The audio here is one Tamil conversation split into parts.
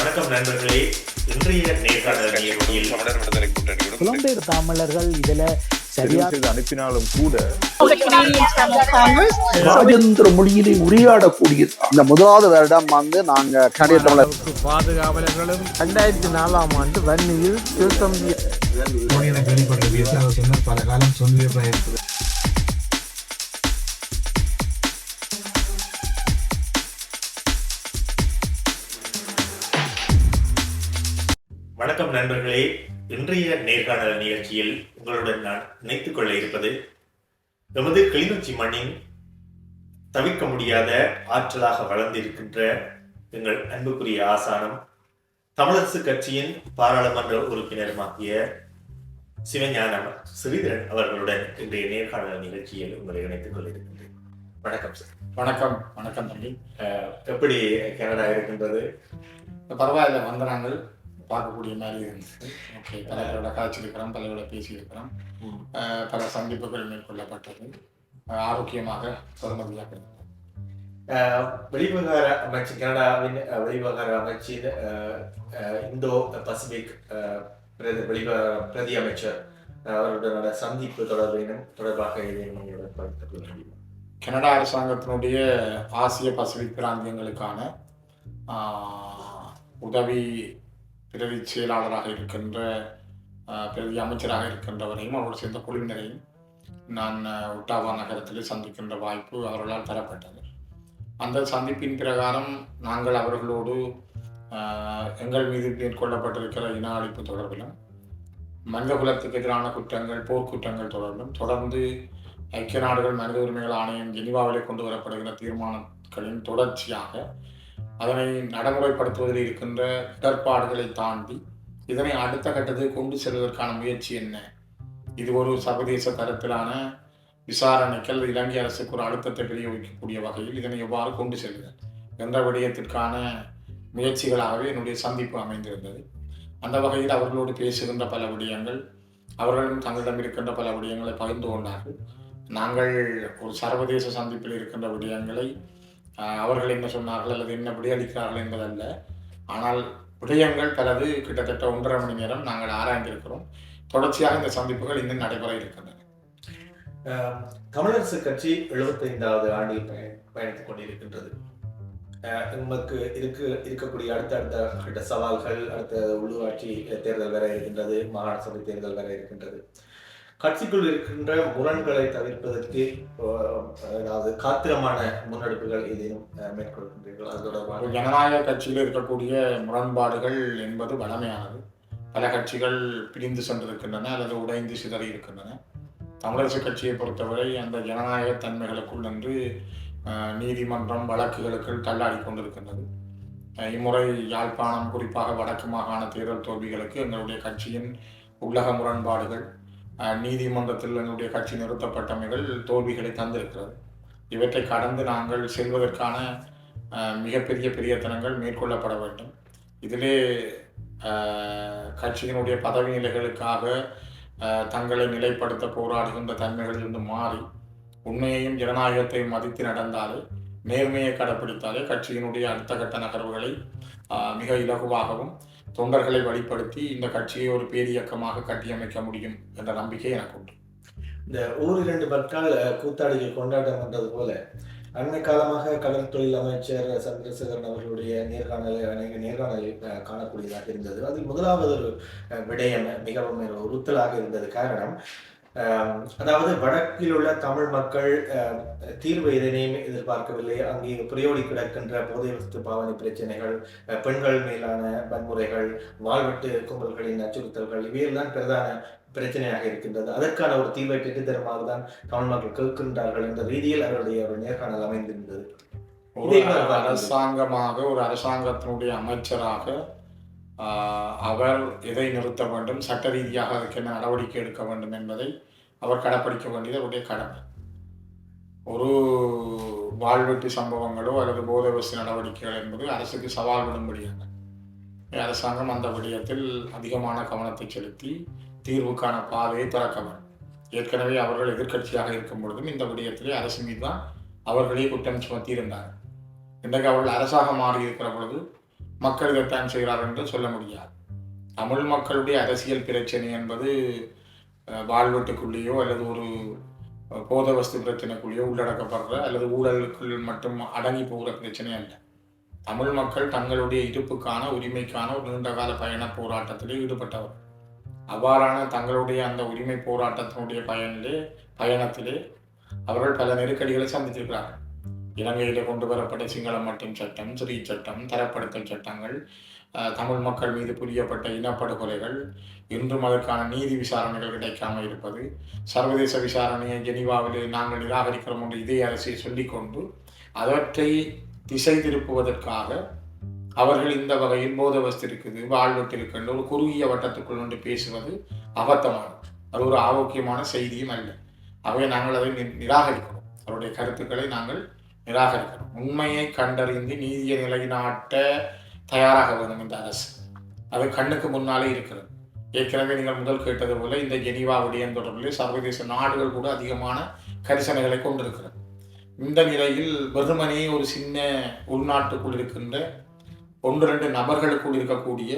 வணக்கம் நண்பர்களே இன்றைய நேர்காணல் புலம்பெயர் தமிழர்கள் இதுல அனுப்பினாலும் கூட. ராஜேந்திர மொழியிலே உரையாடக்கூடிய இந்த முதலாவது வருடம் வந்து நாங்க தமிழர் பாதுகாவலர்களும் ரெண்டாயிரத்தி நாலாம் ஆண்டு வன்னியில் திருத்தம் பல காலம் வணக்கம் நண்பர்களே. இன்றைய நேர்காணல் நிகழ்ச்சியில் உங்களுடன் நான் இணைத்துக் கொள்ள இருப்பது எமது கிளிநொச்சி மண்ணின் தவிர்க்க முடியாத ஆற்றலாக வளர்ந்திருக்கின்ற எங்கள் அன்புக்குரிய ஆசானம் தமிழரசு கட்சியின் பாராளுமன்ற உறுப்பினருமாகிய சிவஞானம் ஸ்ரீதரன் அவர்களுடன் இன்றைய நேர்காணல் நிகழ்ச்சியில் உங்களை இணைத்துக் கொள்ள இருக்கின்றேன். வணக்கம் சார். வணக்கம் வணக்கம் தம்பி. எப்படி கனடா இருக்கின்றது? பரவாயில்ல வந்த நாங்கள் பார்க்கக்கூடிய மாதிரி இருந்துச்சு. ஓகே பலரோட காய்ச்சிருக்கிறோம் பலரோட பேசியிருக்கிறோம். பல சந்திப்புகள் மேற்கொள்ளப்பட்டது. ஆரோக்கியமாக அஹ், வெளிவிவகார அமைச்சு கனடாவின் அஹ், வெளிவிவகார அமைச்சின் இந்தோ பசிபிக் பிரதி அமைச்சர் அவருடனான சந்திப்பு தொடர்பினும் தொடர்பாக ஏதேனும் உங்களுடன் பகிர்ந்து கொள்ள முடியுமா கனடா அரசாங்கத்தினுடைய ஆசிய பசிபிக் பிராந்தியங்களுக்கான உதவி பிரதி செயலாளராக இருக்கின்ற பிரதி அமைச்சராக இருக்கின்றவரையும் அவரோடு சேர்ந்த குழுவினரையும் நான் ஒட்டாவா நகரத்தில் சந்திக்கின்ற வாய்ப்பு அவர்களால் தரப்பட்டது. அந்த சந்திப்பின் பிரகாரம் நாங்கள் அவர்களோடு எங்கள் மீது மேற்கொள்ளப்பட்டிருக்கிற இன அழிப்பு தொடர்பிலும் மனித குலத்துக்கு எதிரான குற்றங்கள் போர்க்குற்றங்கள் தொடர்பிலும் தொடர்ந்து ஐக்கிய நாடுகள் மனித உரிமைகள் ஆணையம் ஜெனிவாவிலே கொண்டு வரப்படுகிற தீர்மானங்களின் தொடர்ச்சியாக அதனை நடைமுறைப்படுத்துவதில் இருக்கின்ற இடர்பாடுகளை தாண்டி இதனை அடுத்த கட்டத்தில் கொண்டு செல்வதற்கான முயற்சி என்ன? இது ஒரு சர்வதேச தரத்திலான விசாரணைகள். இலங்கை அரசுக்கு ஒரு அழுத்தத்தை பிரயோகிக்கக்கூடிய வகையில் இதனை எவ்வாறு கொண்டு செல்வது என்ற விடயத்திற்கான முயற்சிகளாகவே என்னுடைய சந்திப்பு அமைந்திருந்தது. அந்த வகையில் அவர்களோடு பேசுகின்ற பல விடயங்கள் அவர்களும் தங்களிடம் இருக்கின்ற பல விடயங்களை பகிர்ந்து கொண்டார்கள். நாங்கள் ஒரு சர்வதேச சந்திப்பில் இருக்கின்ற விடயங்களை அவர்கள் என்ன சொன்னார்கள் அல்லது என்ன விடையளிக்கிறார்கள் என்பதல்ல. ஆனால் விடயங்கள் பலது கிட்டத்தட்ட ஒன்றரை மணி நேரம் நாங்கள் ஆராய்ந்திருக்கிறோம். தொடர்ச்சியாக இந்த சந்திப்புகள் இன்னும் நடைபெற இருக்கின்றன. அஹ், தமிழரசு கட்சி எழுபத்தைந்தாவது ஆண்டில் பயணி- பயணித்துக் கொண்டிருக்கின்றது. அஹ், நமக்கு இருக்கு இருக்கக்கூடிய அடுத்தடுத்த கட்ட சவால்கள் அடுத்த உள்ளூராட்சி தேர்தல் வேற இருக்கின்றது மாகாண சபை தேர்தல் வேற இருக்கின்றது. கட்சிக்குள் இருக்கின்ற முரண்களை தவிர்ப்பதற்கு அதாவது காத்திரமான முன்னெடுப்புகள் ஏதேனும் மேற்கொள்கின்றீர்கள்? அது தொடர்பாக ஜனநாயக கட்சியில் இருக்கக்கூடிய முரண்பாடுகள் என்பது வளமையானது. பல கட்சிகள் பிரிந்து சென்றிருக்கின்றன அல்லது உடைந்து சிதறி இருக்கின்றன. தமிழரசு கட்சியை பொறுத்தவரை அந்த ஜனநாயக தன்மைகளுக்குள் நின்று நீதிமன்றம் வழக்குகளுக்கு தள்ளாடி கொண்டிருக்கின்றது. இம்முறை யாழ்ப்பாணம் குறிப்பாக வடக்கு மாகாண தேர்தல் தோல்விகளுக்கு எங்களுடைய கட்சியின் உள்ளக முரண்பாடுகள் நீதிமன்றத்தில் எங்களுடைய கட்சி நிறுத்தப்பட்டமைகள் தோல்விகளை தந்திருக்கிறது. இவற்றை கடந்து நாங்கள் செல்வதற்கான மிகப்பெரிய பெரியத்தனங்கள் மேற்கொள்ளப்பட வேண்டும். இதிலே கட்சியினுடைய பதவி நிலைகளுக்காக தங்களை நிலைப்படுத்த போராடுகின்ற தன்மைகளிலிருந்து மாறி உண்மையையும் ஜனநாயகத்தையும் மதித்து நடந்தாலே நேர்மையை கடைப்பிடித்தாலே கட்சியினுடைய அடுத்த கட்ட நகர்வுகளை மிக இலகுவாகவும் தொண்டர்களை வழிப்படுத்தி இந்த கட்சியை ஒரு பேரியக்கமாக கட்டியமைக்க முடியும் என்ற நம்பிக்கை எனக்கு உண்டு. இந்த ஓரிரண்டு பற்கால் கூத்தாடிகள் கொண்டாட்டம் பண்றது போல அண்மை காலமாக கடல் தொழில் அமைச்சர் சந்திரசேகரன் அவர்களுடைய நேர்காணலை அநேக நேர்காணலில் காணக்கூடியதாக இருந்தது. அதில் முதலாவது ஒரு விடயம் மிகவும் உறுத்தலாக இருந்தது. காரணம் அதாவது வடக்கில் உள்ள தமிழ் மக்கள் அஹ், தீர்வு எதனையும் எதிர்பார்க்கவில்லை. அங்கே புரியோடி கிடக்கின்ற போதை வஸ்து பாவனை பிரச்சனைகள் பெண்கள் மேலான வன்முறைகள் வாழ்வெட்டு கும்பல்களின் அச்சுறுத்தல்கள் இவையெல்லாம் பிரதான பிரச்சனையாக இருக்கின்றது. அதற்கான ஒரு தீர்வை பெற்றுத்தருமாறு தான் தமிழ் மக்கள் கேட்கின்றார்கள் என்ற ரீதியில் அவருடைய ஒரு நேர்காணல் அமைந்திருந்தது? அரசாங்கமாக ஒரு அரசாங்கத்தினுடைய அமைச்சராக ஆஹ், அவர் எதை நிறுத்த வேண்டும் சட்ட ரீதியாக அதுக்கு என்ன நடவடிக்கை எடுக்க வேண்டும் என்பதை அவர் கடைப்பிடிக்க வேண்டியது அவருடைய கடமை. ஒரு வாழ்வெட்டு சம்பவங்களோ அல்லது போதவச நடவடிக்கைகள் என்பது அரசுக்கு சவால் விடும்படியாக அரசாங்கம் அந்த விடயத்தில் அதிகமான கவனத்தை செலுத்தி தீர்வுக்கான பாதையை திறக்க வேண்டும் ஏற்கனவே அவர்கள் எதிர்க்கட்சியாக இருக்கும் பொழுதும் இந்த விடயத்திலே அரசு மீது தான் அவர்களே குற்றம் சுமத்தியிருந்தார்கள் இன்றைக்கு அவர்கள் அரசாக மாறி இருக்கிற பொழுது மக்கள் இதைத்தான் செய்கிறார் என்று சொல்ல முடியாது. தமிழ் மக்களுடைய அரசியல் பிரச்சனை என்பது வாழ்வெட்டுக்குள்ளேயோ அல்லது ஒரு போத வஸ்து பிரச்சனைக்குள்ளேயோ உள்ளடக்கப்படுற அல்லது ஊழலுக்குள் மட்டும் அடங்கி போகிற பிரச்சனை அல்ல. தமிழ் மக்கள் தங்களுடைய இருப்புக்கான உரிமைக்கான ஒரு நீண்டகால பயண போராட்டத்திலே ஈடுபட்டவர். அவ்வாறான தங்களுடைய அந்த உரிமை போராட்டத்தினுடைய பயனிலே பயணத்திலே அவர்கள் பல நெருக்கடிகளை சந்தித்திருக்கிறார்கள். இலங்கையிலே கொண்டு வரப்பட்ட சிங்களம் மட்டும் சட்டம் சிறிய சட்டம் தரப்படுத்தல் சட்டங்கள் தமிழ் மக்கள் மீது புரியப்பட்ட இனப்படுகொலைகள் இன்றும் அதற்கான நீதி விசாரணைகள் கிடைக்காமல் இருப்பது. சர்வதேச விசாரணையை ஜெனிவாவிலே நாங்கள் நிராகரிக்கிறோம் என்று இதே அரசை சொல்லிக்கொண்டு அவற்றை திசை திருப்புவதற்காக அவர்கள் இந்த வகையில் போதவஸ்து இருக்குது வாழ்வெட்டு இருக்கின்ற ஒரு குறுகிய வட்டத்துக்குள் ஒன்று பேசுவது அபத்தமானது. அது ஒரு ஆரோக்கியமான செய்தியும் அல்ல. அவை நாங்கள் அதை நி- நிராகரிக்கிறோம். அவருடைய கருத்துக்களை நாங்கள் நிராகரிக்கிறோம். உண்மையை கண்டறிந்து நீதியை நிலைநாட்ட தயாராக வேண்டும் இந்த அரசு. அது கண்ணுக்கு முன்னாலே இருக்கிறது. ஏற்கனவே நீங்கள் முதல் கேட்டது போல இந்த ஜெனீவா விடயம் தொடர்பில் சர்வதேச நாடுகள் கூட அதிகமான கரிசனைகளை கொண்டிருக்கிறது. இந்த நிலையில் வெறுமனே ஒரு சின்ன உள்நாட்டுக்குள் இருக்கின்ற ஒன்று ரெண்டு நபர்களுக்குள் இருக்கக்கூடிய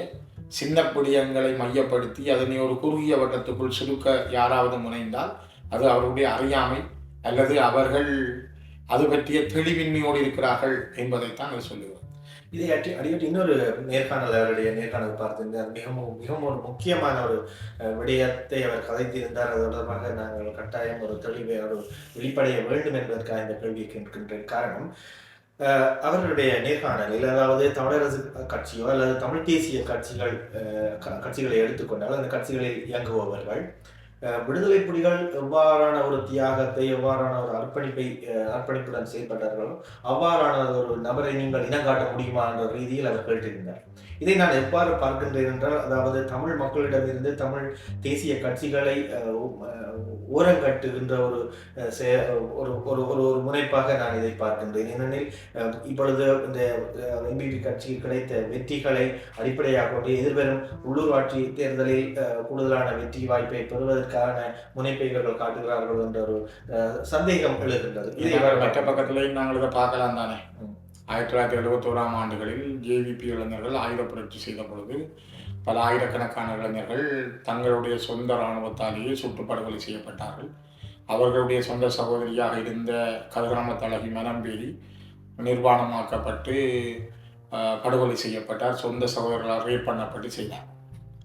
சின்ன பிடியங்களை மையப்படுத்தி அதனை ஒரு குறுகிய வட்டத்துக்குள் சுருக்க யாராவது முனைந்தால் அது அவருடைய அறியாமை அல்லது அவர்கள் அது பற்றிய தெளிவின்மையோடு இருக்கிறார்கள் என்பதைத்தான் அவர் சொல்லுவேன் இதை அடி அடிக்கடி இன்னொரு நேர்காணல் அவருடைய நேர்காணல் பார்த்திருந்தார். மிகவும் மிகவும் ஒரு முக்கியமான ஒரு விடயத்தை அவர் கதைத்திருந்தார். அது தொடர்பாக நாங்கள் கட்டாயம் ஒரு தெளிவை ஒரு வெளிப்படைய வேண்டும் என்பதற்காக இந்த கேள்வியை கேட்கின்ற காரணம் அவர்களுடைய நேர்காணலில் அதாவது தமிழரசு கட்சியோ அல்லது தமிழ் தேசிய கட்சிகள் க- கட்சிகளை எடுத்துக்கொண்டால் அந்த கட்சிகளில் இயங்குபவர்கள் விடுதலை புலிகள் எவ்வாறான ஒரு தியாகத்தை எவ்வாறான ஒரு அர்ப்பணிப்பை அர்ப்பணிப்புடன் செயல்பட்டார்களோ அவ்வாறான ஒரு நபரை நீங்கள் இனங்காட்ட முடியுமா என்ற ரீதியில் அவர் கேட்டிருந்தார். இதை நான் எவ்வாறு பார்க்கின்றேன் என்றால் அதாவது தமிழ் மக்களிடமிருந்து தமிழ் தேசிய கட்சிகளை அஹ், ஓரங்கட்டுகின்ற ஒரு ஒரு ஒரு ஒரு முனைப்பாக நான் இதை பார்க்கின்றேன் ஏனெனில் இப்பொழுது இந்த எம்பிபி கட்சிக்கு கிடைத்த வெற்றிகளை அடிப்படையாக கொண்டு எதிர்வரும் உள்ளூராட்சி தேர்தலில் கூடுதலான வெற்றி வாய்ப்பை பெறுவதற்கான முனைப்பை இவர்கள் காட்டுகிறார்கள் என்ற ஒரு சந்தேகம் எழுகின்றது இதை மற்ற பக்கத்திலேயும் நாங்கள் இதை பார்க்கலாம் தானே. ஆயிரத்தி தொள்ளாயிரத்தி எழுபத்தோராம் ஆண்டுகளில் ஜேவிபி இளைஞர்கள் ஆயுத புரட்சி செய்த பொழுது பல ஆயிரக்கணக்கான இளைஞர்கள் தங்களுடைய சொந்த இராணுவத்தாலேயே சுட்டுப்படுகொலை செய்யப்பட்டார்கள். அவர்களுடைய சொந்த சகோதரியாக இருந்த கதிராம தலைவி மனம்பேரி நிர்வாணமாக்கப்பட்டு படுகொலை செய்யப்பட்டார். சொந்த சகோதரர்களால் ரேப் பண்ணப்பட்டு செய்தார்.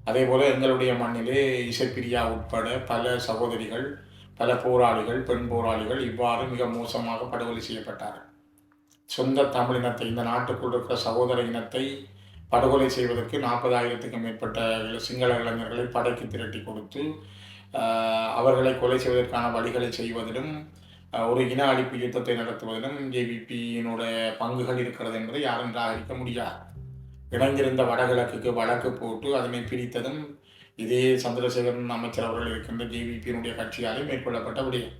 அதே போல் எங்களுடைய மண்ணிலே இசைப்பிரியா உட்பட பல சகோதரிகள் பல போராளிகள் பெண் போராளிகள் இவ்வாறு மிக மோசமாக படுகொலை செய்யப்பட்டார்கள். சொந்த தமிழினத்தை இந்த நாட்டுக்குள் இருக்கிற சகோதர இனத்தை படுகொலை செய்வதற்கு நாற்பதாயிரத்துக்கும் மேற்பட்ட சிங்கள இளைஞர்களை படைக்கு திரட்டி கொடுத்து அவர்களை கொலை செய்வதற்கான வழிகளை செய்வதிலும் ஒரு இன அழிப்பு யுத்தத்தை நடத்துவதிலும் ஜேவிபியினுடைய பங்குகள் இருக்கிறது என்பதை யாரும் நிராகரிக்க முடியாது. இணைந்திருந்த வடகிழக்குக்கு வழக்கு போட்டு அதனை பிரித்ததும் இதே சந்திரசேகரன் அமைச்சர் அவர்கள் இருக்கின்ற ஜேவிபியினுடைய கட்சியாலே மேற்கொள்ளப்பட்ட விடயம்.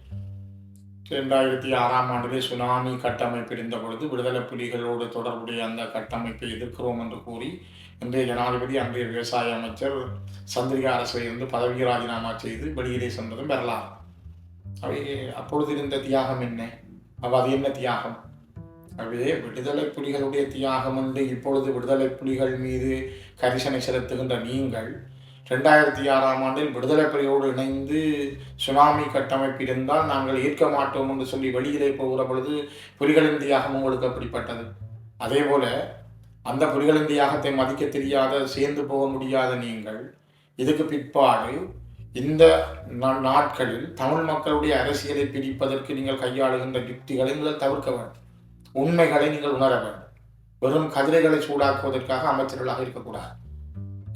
இரண்டாயிரத்தி ஆறாம் ஆண்டிலே சுனாமி கட்டமைப்பு இருந்த பொழுது விடுதலை புலிகளோடு தொடர்புடைய அந்த கட்டமைப்பை எதிர்க்கிறோம் என்று கூறி இன்றைய ஜனாதிபதி அன்றைய விவசாய அமைச்சர் சந்திரிகா அரசை இருந்து பதவி ராஜினாமா செய்து வெளியிலே சென்றதும் வரலாறு. அவை அப்பொழுது இருந்த தியாகம் என்ன? அவ அது என்ன தியாகம்? அவையே விடுதலை புலிகளுடைய தியாகம் என்று இப்பொழுது விடுதலை புலிகள் மீது கரிசனை செலுத்துகின்ற நீங்கள் ரெண்டாயிரத்தி ஆறாம் ஆண்டில் விடுதலை புலியோடு இணைந்து சுனாமி கட்டமைப்பு இருந்தால் நாங்கள் ஏற்க மாட்டோம் என்று சொல்லி வெளியிலே போகிற பொழுது புலிகளின் தியாகம் உங்களுக்கு அப்படிப்பட்டது. அதே போல அந்த புலிகளின் தியாகத்தை மதிக்க தெரியாத சேர்ந்து போக முடியாத நீங்கள் இதுக்கு பிற்பாடு இந்த நாட்களில் தமிழ் மக்களுடைய அரசியலை பிடிப்பதற்கு நீங்கள் கையாளுகின்ற யுக்திகளை நீங்கள் தவிர்க்க வேண்டும். உண்மைகளை நீங்கள் உணர வேண்டும். வெறும் கதிரைகளை சூடாக்குவதற்காக அமைச்சர்களாக இருக்கக்கூடாது.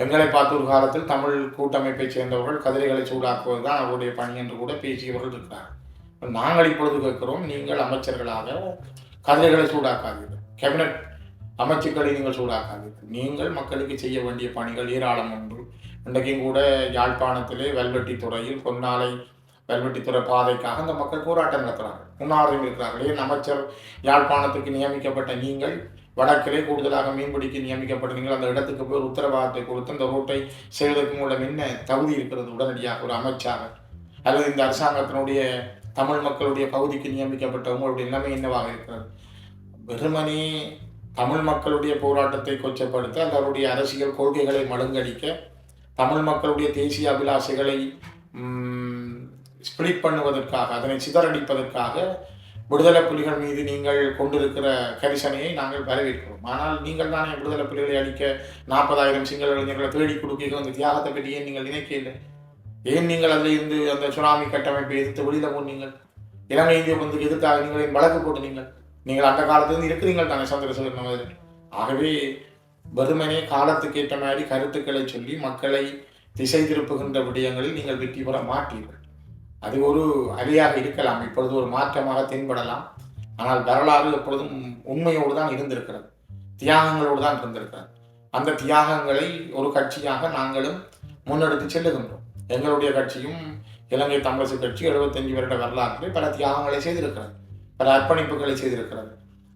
எங்களை பார்த்து ஒரு காலத்தில் தமிழ் கூட்டமைப்பைச் சேர்ந்தவர்கள் கதிரைகளை சூடாக்குவது தான் அவருடைய பணி என்று கூட பேசியவர்கள் இருக்கிறார்கள் நாங்கள் இப்பொழுது கேட்கிறோம் நீங்கள் அமைச்சர்களாக கதிரைகளை சூடாக்காதீர்கள். கேபினட் அமைச்சுக்களை நீங்கள் சூடாக்காதீர்கள். நீங்கள் மக்களுக்கு செய்ய வேண்டிய பணிகள் ஏராளம் உண்டு. இன்றைக்கும் கூட யாழ்ப்பாணத்திலே வெல்வெட்டி துறையில் பொன்னாலை வெல்வெட்டித்துறை பாதைக்காக அந்த மக்கள் போராட்டம் நடத்துகிறார்கள் முன்னாரும் இருக்கிறார்கள். ஏன் அமைச்சர் யாழ்ப்பாணத்துக்கு நியமிக்கப்பட்ட நீங்கள் வடக்கிலே கூடுதலாக மீன்பிடிக்க நியமிக்கப்படுவீங்கள் அந்த இடத்துக்கு போய் உத்தரவாதத்தை கொடுத்து அந்த ரோட்டை செய்வதற்கு மூலம் என்ன தகுதி இருக்கிறது? உடனடியாக ஒரு அமைச்சாக அல்லது இந்த அரசாங்கத்தினுடைய தமிழ் மக்களுடைய பகுதிக்கு நியமிக்கப்பட்ட உங்களுடைய நிலைமை என்னவாக இருக்கிறது? வெறுமனே தமிழ் மக்களுடைய போராட்டத்தை கொச்சப்படுத்த அவருடைய அரசியல் கொள்கைகளை மழுங்கடிக்க தமிழ் மக்களுடைய தேசிய அபிலாஷைகளை ஸ்பிளிட் பண்ணுவதற்காக அதனை சிதறடிப்பதற்காக விடுதலை புலிகள் மீது நீங்கள் கொண்டிருக்கிற கரிசனையை நாங்கள் வரவேற்கிறோம். ஆனால் நீங்கள் தானே விடுதலை புலிகளை அளிக்க நாற்பதாயிரம் சிங்கள இளைஞர்களை தேடி கொடுக்க அந்த தியாகத்தை பற்றி ஏன் நீங்கள் நினைக்கல ஏன் நீங்கள் அதில் இருந்து அந்த சுனாமி கட்டமைப்பை எதிர்த்து வெளியில போனீங்கள் இலங்கை இந்திய பந்துக்கு எதிர்த்தாக நீங்கள் வழக்கு போட்டீங்கள் நீங்கள் அந்த காலத்திலிருந்து இருக்கிறீங்கள் தானே சந்திரசேகரன் அவர்கள். ஆகவே வெறுமனே காலத்துக்கு ஏற்ற மாதிரி கருத்துக்களை சொல்லி மக்களை திசை திருப்புகின்ற விடயங்களில் நீங்கள் வெற்றி பெற மாட்டீர்கள். அது ஒரு அழியாக இருக்கலாம் இப்பொழுது ஒரு மாற்றமாக தென்படலாம். ஆனால் வரலாறு எப்பொழுதும் உண்மையோடு தான் இருந்திருக்கிறது. தியாகங்களோடு தான் இருந்திருக்கிறது. அந்த தியாகங்களை ஒரு கட்சியாக நாங்களும் முன்னெடுத்து செல்லுகின்றோம். எங்களுடைய கட்சியும் இலங்கை தமிழரசு கட்சி எழுபத்தஞ்சு வருட வரலாற்றில் பல தியாகங்களை செய்திருக்கிறது. பல அர்ப்பணிப்புகளை செய்திருக்கிறது.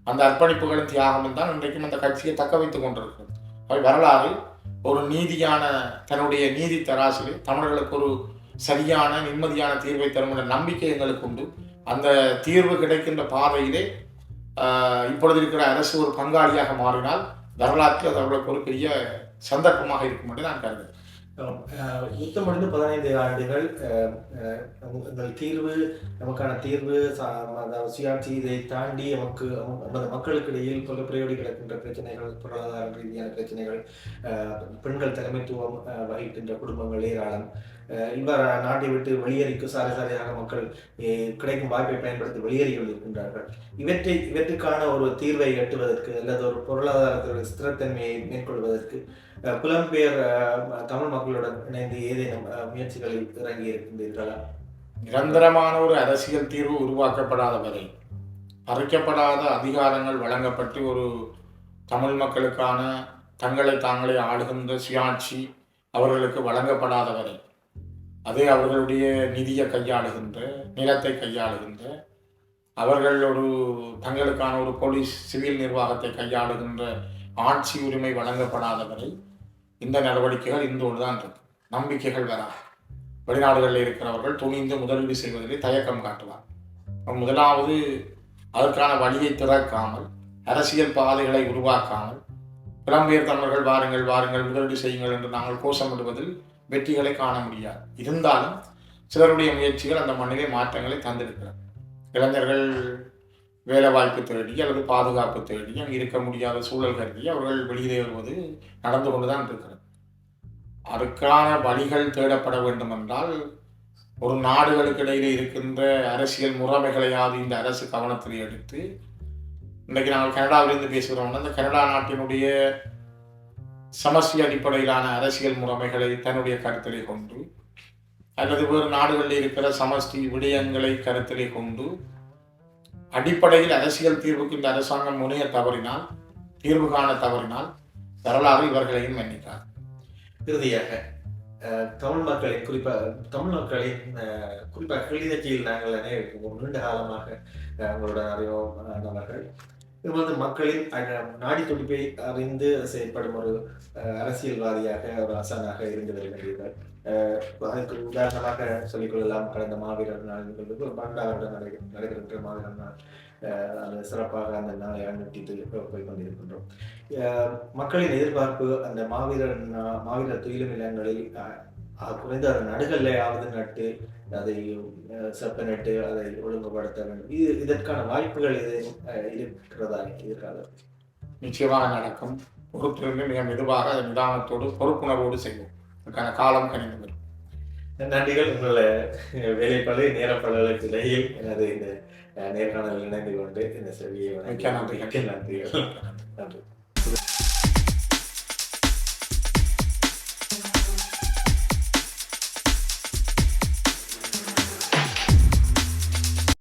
அந்த அர்ப்பணிப்புகளின் தியாகமும் தான் இன்றைக்கும் அந்த கட்சியை தக்க வைத்துக் கொண்டிருக்கிறது. அவை வரலாறு ஒரு நீதியான தன்னுடைய நீதி தராசிலே தமிழர்களுக்கு ஒரு சரியான நிம்மதியான தீர்வை தரும் என்ற நம்பிக்கை எங்களுக்கு உண்டு. அந்த தீர்வு கிடைக்கின்ற பாதையிலே ஆஹ், இப்பொழுது இருக்கிற அரசு ஒரு பங்காளியாக மாறினால் வரலாற்றில் அது அவர்களுக்கு ஒரு பெரிய சந்தர்ப்பமாக இருக்கும் என்று நான் கருதுகிறேன். யுத்தம் முடிந்து பதினைந்து ஆண்டுகள் அஹ், அஹ், தீர்வு நமக்கான தீர்வு சுயாட்சி இதை தாண்டி நமக்கு நமது மக்களுக்கு இடையில் தொலைப்பிரையோடி கிடக்கின்ற பிரச்சனைகள் பொருளாதார ரீதியான பிரச்சனைகள் பெண்கள் தலைமைத்துவம் வகிக்கின்ற குடும்பங்கள் ஏராளம். இன்ப நாட்டை விட்டு வெளியேறிக்கு சாலை சாலையாக மக்கள் கிடைக்கும் வாய்ப்பை பயன்படுத்தி வெளியேறி இருக்கின்றார்கள் இவற்றை இவற்றுக்கான ஒரு தீர்வை எட்டுவதற்கு அல்லது ஒரு பொருளாதாரத்தினுடைய ஸ்திரத்தன்மையை மேற்கொள்வதற்கு புலம்பெயர் தமிழ் மக்களுடன் இணைந்து ஏதேனும் முயற்சிகளில் இறங்கி இருக்கின்றீர்களா? நிரந்தரமான ஒரு அரசியல் தீர்வு உருவாக்கப்படாத வரை பறிக்கப்படாத அதிகாரங்கள் வழங்கப்பட்டு ஒரு தமிழ் மக்களுக்கான தங்களை தாங்களே ஆளுகின்ற சுயாட்சி அவர்களுக்கு வழங்கப்படாத வரை அது அவர்களுடைய நிதியை கையாளுகின்ற நிலத்தை கையாளுகின்ற அவர்கள் ஒரு தங்களுக்கான ஒரு போலீஸ் சிவில் நிர்வாகத்தை கையாளுகின்ற ஆட்சி உரிமை வழங்கப்படாத வரை இந்த நடவடிக்கைகள் இந்தோடு தான் இருக்கு. நம்பிக்கைகள் வரா வெளிநாடுகளில் இருக்கிறவர்கள் துணிந்து முதலீடு செய்வதிலே தயக்கம் காட்டுவார். முதலாவது அதற்கான வழியை திறக்காமல் அரசியல் பாதைகளை உருவாக்காமல் புலம்பெயர் தமிழர்கள் வாருங்கள் வாருங்கள் முதலீடு செய்யுங்கள் என்று நாங்கள் கோஷமிடுவதில் வெற்றிகளை காண முடியாது. இருந்தாலும் சிலருடைய முயற்சிகள் அந்த மண்ணிலே மாற்றங்களை தந்திருக்கிறது. இளைஞர்கள் வேலை வாய்ப்பு தேடி அல்லது பாதுகாப்பு தேடி அங்கே இருக்க முடியாத சூழல் கருதி அவர்கள் வெளியே வருவது நடந்து கொண்டுதான் இருக்கிறது. அதற்கான வழிகள் தேடப்பட வேண்டும் என்றால் ஒரு நாடுகளுக்கு இடையிலே இருக்கின்ற அரசியல் முறைமைகளையாவது இந்த அரசு கவனத்தில் எடுத்து இன்றைக்கு நாங்கள் கனடாவிலிருந்து பேசுகிறோம்னா இந்த கனடா நாட்டினுடைய சமஸ்டி அடிப்படையிலான அரசியல் முறைமைகளை தன்னுடைய கருத்திலே கொண்டு அல்லது வேறு நாடுகளில் இருக்கிற சமஷ்டி விடயங்களை கருத்திலே கொண்டு அடிப்படையில் அரசியல் தீர்வுக்கு இந்த அரசாங்கம் முனைய தவறினால் தீர்வு காண தவறினால் வரலாறு இவர்களையும் மன்னிக்காது. இறுதியாக அஹ், தமிழ் மக்களை குறிப்பாக தமிழ் மக்களின் அஹ், குறிப்பாக கிளிநொச்சியில் நாங்கள் நீண்ட காலமாக உங்களுடன் அறிவோம் நபர்கள் இது வந்து மக்களின் நாடி துடிப்பை அறிந்து செயல்படும் ஒரு அரசியல்வாதியாக ஒரு அசானாக இருந்து வருகின்றீர்கள் அதுக்கு உதாரணமாக சொல்லிக்கொள்ளலாம் கடந்த மாவீரர் நாள் நிகழ்வுக்கு ஒரு பன்னெண்டாம் நடை நடைபெறுகின்ற மாவீரர் நாள். அது சிறப்பாக அந்த நாளை அனுட்டித்து போய் கொண்டிருக்கின்றோம். மக்களின் எதிர்பார்ப்பு அந்த மாவீரர் மாவீரர் துயிலும் இல்லங்களில் குறைந்த அந்த நடுகல்லையாவது நட்டு அதை அஹ், செப்ப நட்டு அதை ஒழுங்குபடுத்த வேண்டும் இது இதற்கான வாய்ப்புகள் அஹ், இருக்கிறதா இருக்காது நிச்சயமாக நடக்கும். பொறுப்பிலிருந்து மிக மெதுவாக நிதானத்தோடு பொறுப்புணர்வோடு செய்வோம். அதுக்கான காலம் கணிந்து வரும் நன்றிகள். உங்களை வேலைப்பளு நேரப்பளவுக்கு இடையில் எனது இந்த அஹ், நேர்காணலில் இணைந்து கொண்டு இந்த செவியை நன்றிகள். நன்றிகள். நன்றி.